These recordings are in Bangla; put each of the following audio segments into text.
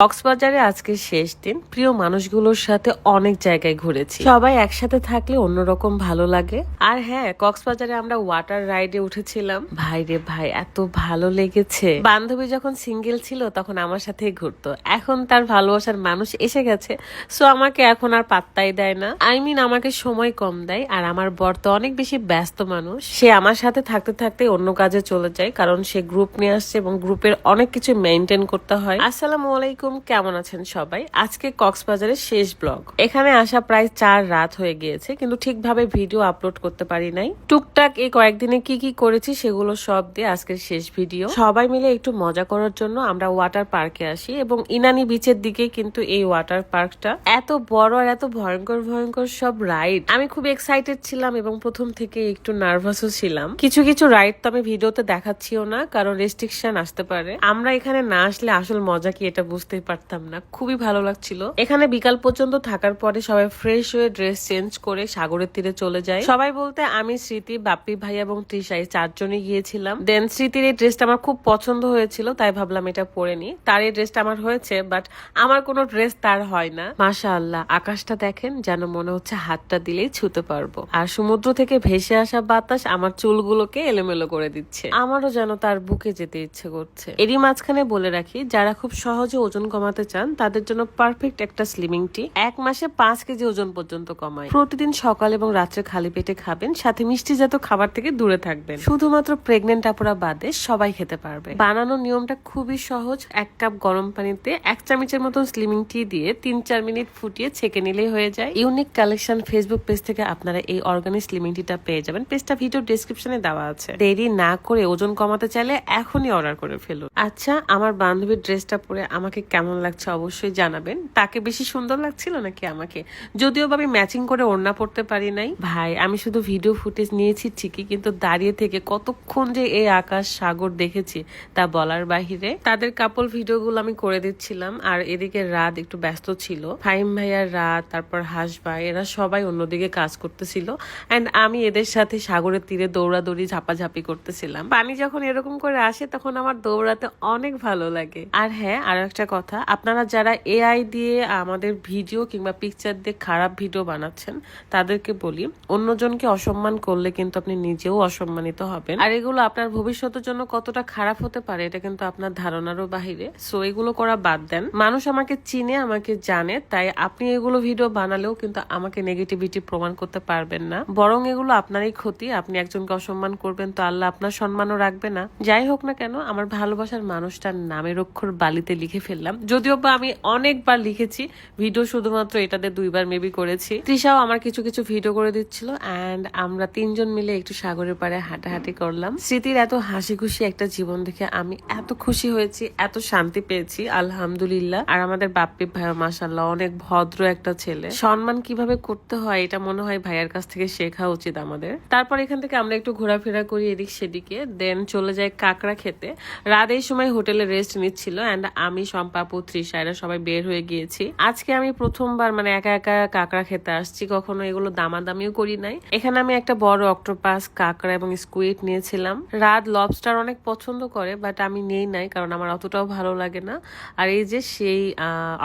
কক্সবাজারে আজকে শেষ দিন। প্রিয় মানুষগুলোর সাথে অনেক জায়গায় ঘুরেছি। সবাই একসাথে থাকলে অন্যরকম ভালো লাগে। আর হ্যাঁ কক্সবাজারে আমরা ওয়াটার রাইডে উঠেছিলাম। ভাই রে ভাই, এত ভালো লেগেছে। বান্ধবী যখন সিঙ্গেল ছিল, তখন আমার সাথে ঘুরতো। এখন তার ভালোবাসার মানুষ এসে গেছে। সো আমাকে এখন আর পাত্তাই দেয় না। আই মিন আমাকে সময় কম দেয়। আর আমার বর তো অনেক বেশি ব্যস্ত মানুষ। সে আমার সাথে থাকতে থাকতে অন্য কাজে চলে যায়। কারণ সে গ্রুপ নিয়ে আসছে এবং গ্রুপের অনেক কিছু মেনটেন করতে হয়। আসসালামু আলাইকুম। কেমন আছেন সবাই? আজকে কক্সবাজারের শেষ ব্লগ। এখানে আসা প্রায় চার রাত হয়ে গিয়েছে, কিন্তু ঠিকভাবে ভিডিও আপলোড করতে পারি নাই। টুকটাক এই কয়েকদিনে কি কি করেছি সেগুলো সব দিয়ে আজকের শেষ ভিডিও। সবাই মিলে একটু মজা করার জন্য আমরা ওয়াটার পার্কে আসি এবং ইনানি বিচের দিকে কিন্তু এই ওয়াটার পার্কটা। এত বড় আর এত ভয়ঙ্কর ভয়ঙ্কর সব রাইড। আমি খুব এক্সাইটেড ছিলাম এবং প্রথম থেকে একটু নার্ভাসও ছিলাম। কিছু কিছু রাইড তো আমি ভিডিওতে দেখাচ্ছিও না, কারণ রেস্ট্রিকশন আসতে পারে। আমরা এখানে না আসলে আসল মজা কি এটা বুঝতেই পারতাম না। খুবই ভালো লাগছিল। এখানে বিকাল পর্যন্ত থাকার পরে সবাই ফ্রেশ হয়ে ড্রেস চেঞ্জ করে সাগরের তীরে চলে যায়। সবাই বলতে আমি, স্মৃতি, বাপ্পি ভাই এবং তৃষা চারজনই গিয়েছিলাম। দেন স্মৃতির এই ড্রেসটা আমার খুব পছন্দ হয়েছিল, তাই ভাবলাম এটা পরে নি তার এই ড্রেসটা আমার হয়েছে বাট আমার কোনো ড্রেস তার হয় না। মাশা আল্লাহ আকাশটা দেখেন যেন মনে হচ্ছে হাতটা দিলেই ছুতে পারব। আর সমুদ্র থেকে ভেসে আসা বাতাস আমার চুলগুলোকে এলোমেলো করে দিচ্ছে। আমারও যেন তার বুকে যেতে ইচ্ছে করছে। এরই মাঝখানে বলে রাখি, যারা খুব সহজে ওজন কমাতে চান, তাদের জন্য পারফেক্ট একটা স্লিমিং টি এক মাসে পাঁচ কেজি ওজন পর্যন্ত কমায়। প্রতিদিন সকাল এবং রাত্রে খালি পেটে খাবেন, সাথে মিষ্টি জাত খাবার থেকে দূরে থাকবেন। শুধুমাত্র প্রেগনেন্ট আপুরা বাদে সবাই খেতে পারবে। বানানোর নিয়মটা খুবই সহজ। এক কাপ গরম পানিতে এক চামচের মতন স্লিমিং টি দিয়ে তিন চার মিনিট ফুটিয়ে ছেঁকে নিলেই হয়ে যায়। ইউনিক কালেকশন ফেসবুক পেজ থেকে আপনারা এই অর্গানিক স্লিমিং টিটা পেয়ে যাবেন। পেজটা ভিডিও ডিসক্রিপশনে দেওয়া আছে। দেরি না করে ওজন কমাতে চাইলে এখনই অর্ডার করে ফেলুন। আচ্ছা আমার বান্ধবীর ড্রেসটা পরে আমাকে কেমন লাগছে অবশ্যই জানাবেন। তাকে বেশি সুন্দর লাগছিল নাকি আমাকে? যদিও বা আমি ম্যাচিং করে ওড়না পড়তে পারি নাই। ভাই, আমি শুধু ভিডিও ফুটেজ নিয়েছি ঠিকই, কিন্তু দাঁড়িয়ে থেকে কতক্ষণ যে এই আকাশ সাগর দেখেছি তা বলার বাহিরে। তাদের কাপল ভিডিওগুলো আমি করে দিচ্ছিলাম, আর এদিকে রাত একটু ব্যস্ত ছিল। ফাইম ভাইয়ার রাত, তারপর হাস ভাই, এরা সবাই অন্যদিকে কাজ করতেছিল। অ্যান্ড আমি এদের সাথে সাগরের তীরে দৌড়াদৌড়ি ঝাপাঝাপি করতেছিলাম। পানি যখন এরকম করে আসে, তখন আমার দৌড়াতে অনেক ভালো লাগে। আর হ্যাঁ আরও একটা কথা আপনারা যারা এআই দিয়ে আমাদের ভিডিও কিংবা পিকচার দিয়ে খারাপ ভিডিও বানাচ্ছেন, তাদেরকে বলি, অন্যজনকে অসম্মান করলে কিন্তু আপনি নিজেও অসম্মানিত হবেন। আর এগুলো আপনার ভবিষ্যতের জন্য কতটা খারাপ হতে পারে, এটা কিন্তু আপনার ধারণারও বাহিরে। সো এগুলো করা বাদ দেন। মানুষ আমাকে চিনে, আমাকে জানে, তাই আপনি এগুলো ভিডিও বানালেও কিন্তু আমাকে নেগেটিভিটি প্রমাণ করতে পারবেন না। বরং এগুলো আপনারই ক্ষতি, আপনি একজনকে অসম্মান করবেন তো আল্লাহ আপনার সম্মানও রাখবে না। যাই হোক না কেন, আমার ভালোবাসার মানুষটার নামের অক্ষর বালিতে লিখে ফেললাম। যদিও বা আমি অনেকবার লিখেছি, ভিডিও শুধুমাত্র এটাতে দুইবার মেবি করেছি। তৃষাও আমার কিছু কিছু ভিডিও করে দিচ্ছিল অ্যান্ড আমরা তিনজন মিলে একটু সাগরের পাড়ে হাঁটাহাঁটি করলাম। স্মৃতির এত হাসি খুশি একটা জীবন দেখে আমি এত খুশি হয়েছি, এত শান্তি পেয়েছি, আলহামদুলিল্লাহ। আর আমাদের বাপ্পি ভাই মাসাল্লাহ অনেক ভদ্র একটা ছেলে। সম্মান কীভাবে করতে হয় এটা মনে হয় ভাইয়ের কাছ থেকে শেখা উচিত আমাদের। তারপর এখান থেকে আমরা একটু ঘোরাফেরা করি এদিক সেদিকে দেন চলে যায় কাঁকড়া খেতে। রাত এই সময় হোটেলে রেস্ট নিচ্ছিল অ্যান্ড আমি সম্পাপু তৃষা এরা সবাই বের হয়ে গিয়েছি। আজকে আমি প্রথমবার মানে একা একা কাঁকড়া খেতে আসছি, কখনো এগুলো দামাদামিও করি নাই। এখানে আমি একটা বড় অক্টোপাস কাঁকড়া এবং স্কুইড নিয়েছিলাম। রাত লবস্টার অনেক পছন্দ করে বাট আমি নেই নাই কারণ আমার অতটাও ভালো লাগে না। আর এই যে সেই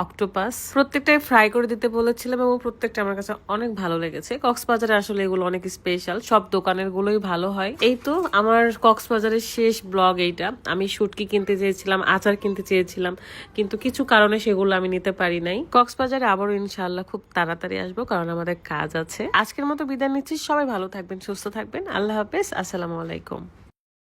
অক্টোপাস প্রত্যেকটাই ফ্রাই করে দিতে বলেছিলাম এবং প্রত্যেকটা আমার কাছে অনেক ভালো লেগেছে। কক্সবাজারে আসলে এগুলো অনেক স্পেশাল সব দোকানের গুলোই ভালো হয়। এই তো আমার কক্সবাজারের শেষ ব্লগ এইটা। আমি শুটকি কিনতে চেয়েছিলাম, আচার কিনতে চেয়েছিলাম কিন্তু কিছু কারণে সেগুলো আমি নিতে পারি নাই। কক্সবাজারে আবারও ইনশাল্লাহ খুব তাড়াতাড়ি আসব কারণ আমাদের কাজ আছে। আজকের মতো বিদায় নিচ্ছি। সবাই ভালো থাকবেন, সুস্থ থাকবেন। আল্লাহ হাফেজ। আসসালামু আলাইকুম।